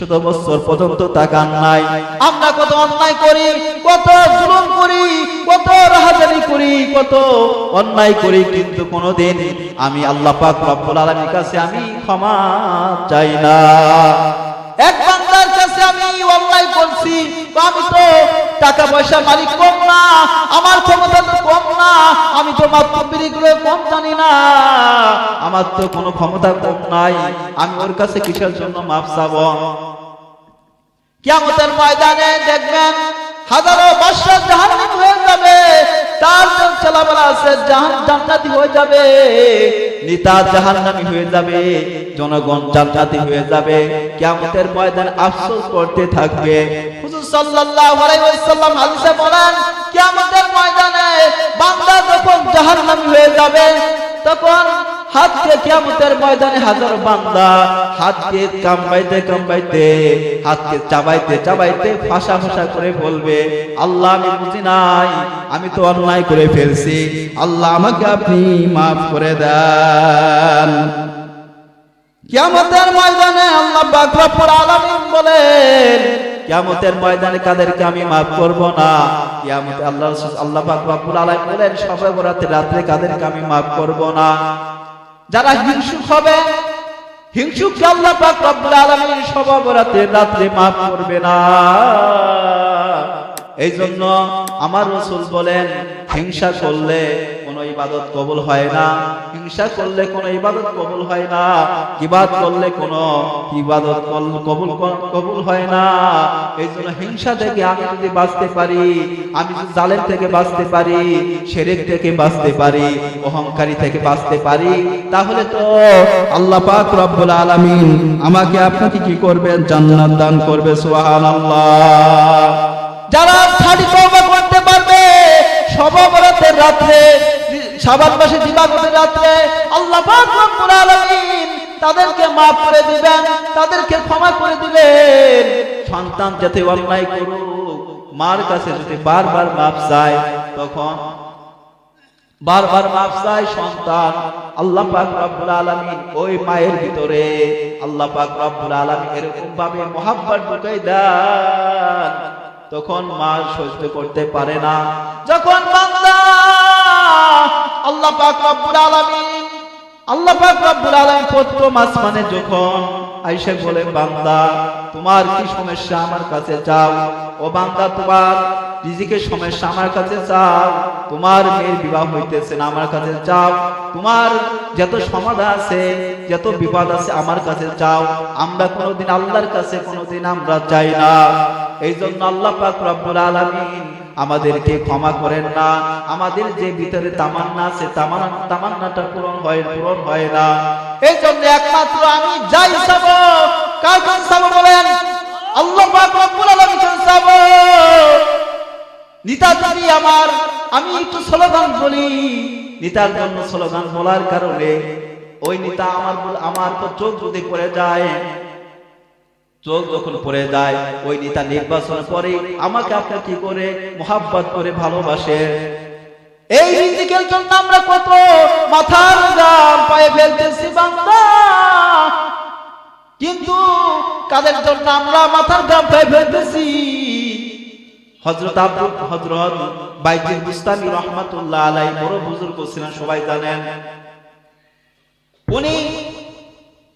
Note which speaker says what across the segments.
Speaker 1: শত বছর পর্যন্ত তাকান নাই। আমরা কত অন্যায় করি, কত জুলুম করি, কত রাহাজানি করি, কত অন্যায় করি, কিন্তু কোনোদিন আমি আল্লাহ পাক রব্বুল আলামিনের কাছে আমি ক্ষমা চাই না। এক বান্দার কাছে আমি অন্যায় করছি আমি তো টাকা পয়সা মালিক কম না, আমার ক্ষমতা তো কম না, আমি তো মাত্র বিড়িগুলো কম জানি না। আমার তো কোনো ক্ষমতা কম নাই, আমি ওর কাছে কিসের জন্য মাপ চাবো? কিয়ামতের ময়দানে দেখবেন হাজারো বৎসর জাহান্নাম হয়ে যাবে তার জন চলাবেলা আছে, জাহান জান্নাতি হয়ে যাবে, নিতা জাহান্নামি হয়ে যাবে, জনগণ জান্নাতি হয়ে যাবে। কিয়ামতের ময়দানে আফসোস করতে থাকবে করে বলবে, আল্লাহ আমি বুঝি নাই, আমি তো অন্যায় করে ফেলছি, আল্লাহ আমাকে আপনি মাফ করে দেন। কিয়ামতের ময়দানে আল্লাহ আলামিন বলেন কিয়ামতের ময়দানে কাদেরকে আমি মাফ করব না। কিয়ামতে আল্লাহ আল্লাহ পাক রব্বুল আলামিন বলেন, সবে বরাতে রাতে কাদেরকে আমি মাফ করব না। যারা হিংসুক হবে হিংসুককে আল্লাহ পাক রব্বুল আলামিন সবে বরাতে রাতে মাফ করবে না। এই জন্য আমার রসুল বলেন, হিংসা করলে কোনো ইবাদত কবুল হয় না। হিংসা করলে কোনো ইবাদত কবুল হয় না। কিবাদ করলে কোনো ইবাদত কবুল কবুল হয় না। এই জন্য হিংসা থেকে আমি যদি বাঁচতে পারি, আমি জালেম থেকে বাঁচতে পারি শেরেক থেকে বাঁচতে পারি, অহংকারী থেকে বাঁচতে পারি, তাহলে তো আল্লাহ পাক রব্বুল আমাকে আপনাকে কি করবেন? জান্নাত দান করবে, সুবহানাল্লাহ। যারা শাবান মাসে দিবাগতের রাত্রে আল্লাহ রব্বুল আলামিন তাদেরকে মাফ করে দিবেন, তাদেরকে ক্ষমা করে দিবেন। সন্তান যাতে অন্যায় করুক, মার কাছে যদি বারবার মাপ চায়, তখন বারবার মাপ চায় সন্তান। আল্লাহ পাক রব্বুল আলামিন ওই মায়ের ভিতরে আল্লাহ পাক রব্বুল আলামিন এরকম ভাবে মোহাব্বত ঢুকাই দেন। তখন মা সহ্য করতে পারে না। যখন বান্দা আল্লাহ পাক রব্বুল আলামিন, আল্লাহ পাক রব্বুল আলামিন যখন আয়েশা বলে, বান্দা, তোমার কি সমস্যা আমার কাছে চাও ও বান্দা, তোমার রিজিকের সমস্যা আমার কাছে চাও তোমার মেয়ের বিবাহ হইতেছে না আমার কাছে চাও তোমার যত সমাধা আছে, যত বিপদ আছে আমার কাছে চাও আমরা কোনোদিন আল্লাহর কাছে, কোনোদিন আমরা চাই না। এই জন্য আল্লাহ পাক রব্বুল আলামিন আমাদেরকে ক্ষমা করেন না। আমাদের যে ভিতরে তামান্না আছে, তামান্না, তামান্নাটা পূরণ হয় পূরণ হয় না। এই জন্য একমাত্র আমি যাই চাব। কার কাছে চাবো বলেন? আল্লাহ পাক রব্বুল আলামিন চাবো। নিতা আমার, আমি একটু স্লোগান বলি। নিতার জন্য স্লোগান বলার কারণে ওই নিতা আমার আমার তো চোখ যদি পড়ে যায় চোখ যখন পড়ে যায়, ওই নেতা নির্বাচন পরে আমাকে আপনার কি করে মোহাব্বত করে ভালোবাসে এই রিজিকের আমরা কত মাথার গাম পায়ে ফেলতেছি বান্দা। কিন্তু কাদের জন্য আমরা মাথার গাম পায়ে ফেলতেছি? হজরত আব্দুল হজরত বাইজিদ বুস্তামি রহমাতুল্লাহ আলাই বড় বুজুর্গ ছিলেন, সবাই জানেন। উনি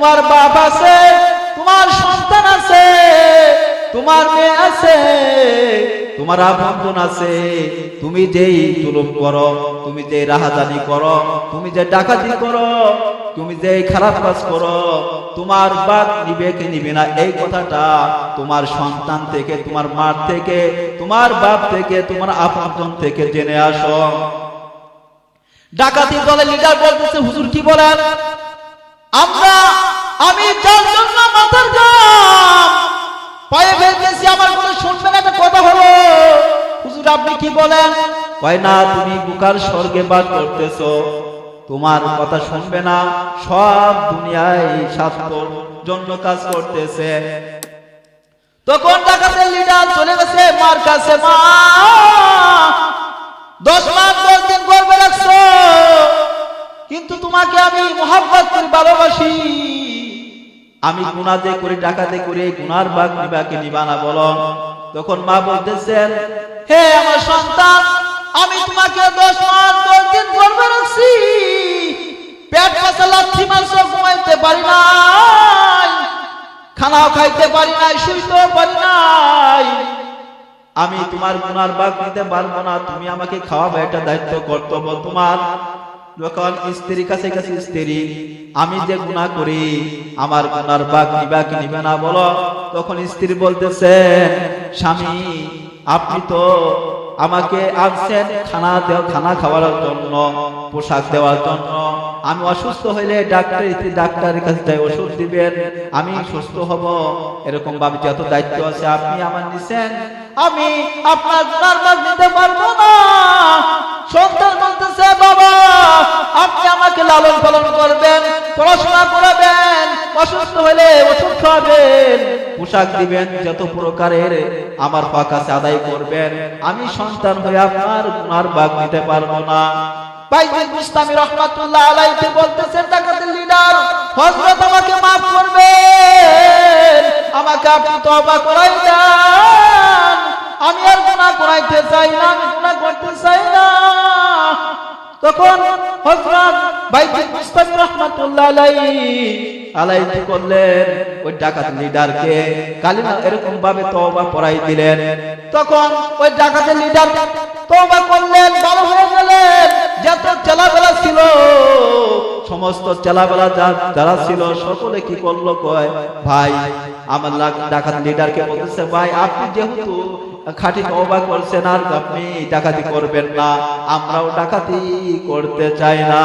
Speaker 1: তোমার বাপ আছে, তোমার সন্তান আছে, তোমার মেয়ে আছে, তোমার আপন আছে। তুমি যেই জুলুম করো, তুমি যে রাহাজানি করো, তুমি যে ডাকাতি করো, তুমি যে খারাপ কাজ করো, তোমার বাপ নিবে কি নিবে না, এই কথাটা তোমার সন্তান থেকে, তোমার মার থেকে, তোমার বাপ থেকে, তোমার আপন থেকে জেনে আসো। ডাকাতি দলের লিডার বলতেছে, হুজুর কি বলেন? আমরা আমি যার জন্য মাথার পায়ে ফেলতেছি, আমার কোনো একটা কথা হলো। হুজুর, আপনি কি বলেন? কয়, না, তুমি বুকার স্বর্গে করতেছো। তোমার কথা শুনবে না, সব দুনিয়ায় জন্য কাজ করতেছে। তখন ডাকাতের লিডার চলে গেছে, মার কাছে, মা। দশ মাস, দশ দিন গর্বে রাখছো। কিন্তু তোমাকে আমি মোহাম্মত করে, ভালোবাসি। আমি গুনাতে করে, ডাকাতে করে গুনার বাঘ নিবাকে নিবা না, বলো। তখন মা বলতেছেন, হে আমার সন্তান, আমি তোমাকে দশ মাস, দশ দিন গর্বে রাখছি পেট পাশা লাথি মাংস ঘুমাইতে পারি নাই। খানাও খাইতে পারি নাই, শুইতেও পারি নাই। আমি তোমার গুনার বাঘ নিতে পারব না, তুমি আমাকে খাওয়াবে, এটা দায়িত্ব, কর্তব্য তোমার। যখন স্ত্রীর কাছে কাছে স্ত্রী, আমি যে গুনাহ করি, আমার গুনার বাঘ নিবা কি নিবে না, বলো? তখন স্ত্রী বলতেছে, স্বামী, আপনি তো আমাকে আনছেন খানা খানা খাওয়ার জন্য, পোশাক দেওয়ার জন্য। আমি অসুস্থ হইলে ডাক্তার ডাক্তারের কাছে যাই, ওষুধ দিবেন। আমি সুস্থ হব। এরকম ভাবে যত দায়িত্ব আছে, আপনি আমার নিছেন। আমি আপনার নিতে পারব না। সন্তান বলতেছে, বাবা আপনি আমাকে লালন পালন করবেন, পড়াশোনা করাবেন, অসুস্থ হলে ওষুধ খাওয়াবেন, পোশাক দিবেন, যত প্রকারের আমার পাক আদায় করবেন। আমি সন্তান হয়ে আপনার গুনার ভাগ নিতে পারব করবেন। আমাকে আপনি আমি করাইতে চাই না, আমি করতে চাই না। তখন হযরত বাইজিদ মুস্তামি রহমাতুল্লাহ আলাইহি আলাইহি করলেন? ওই ডাকাত লিডারকে কালিমা এরকম ভাবে তওবা পড়াই দিলেন। তখন ওই ডাকাতের লিডার তওবা করলেন, ভালো হয়ে গেলেন। যত চেলাবেলা ছিল। সমস্ত চেলাবেলা যারা ছিল সকলে কি করল কয়, ভাই, আমার ডাকাত লিডারকে বলতেছে, ভাই, আপনি যেহেতু খাঁটি তওবা করছেন আর আপনি ডাকাতি করবেন না। আমরাও ডাকাতি করতে চাই না।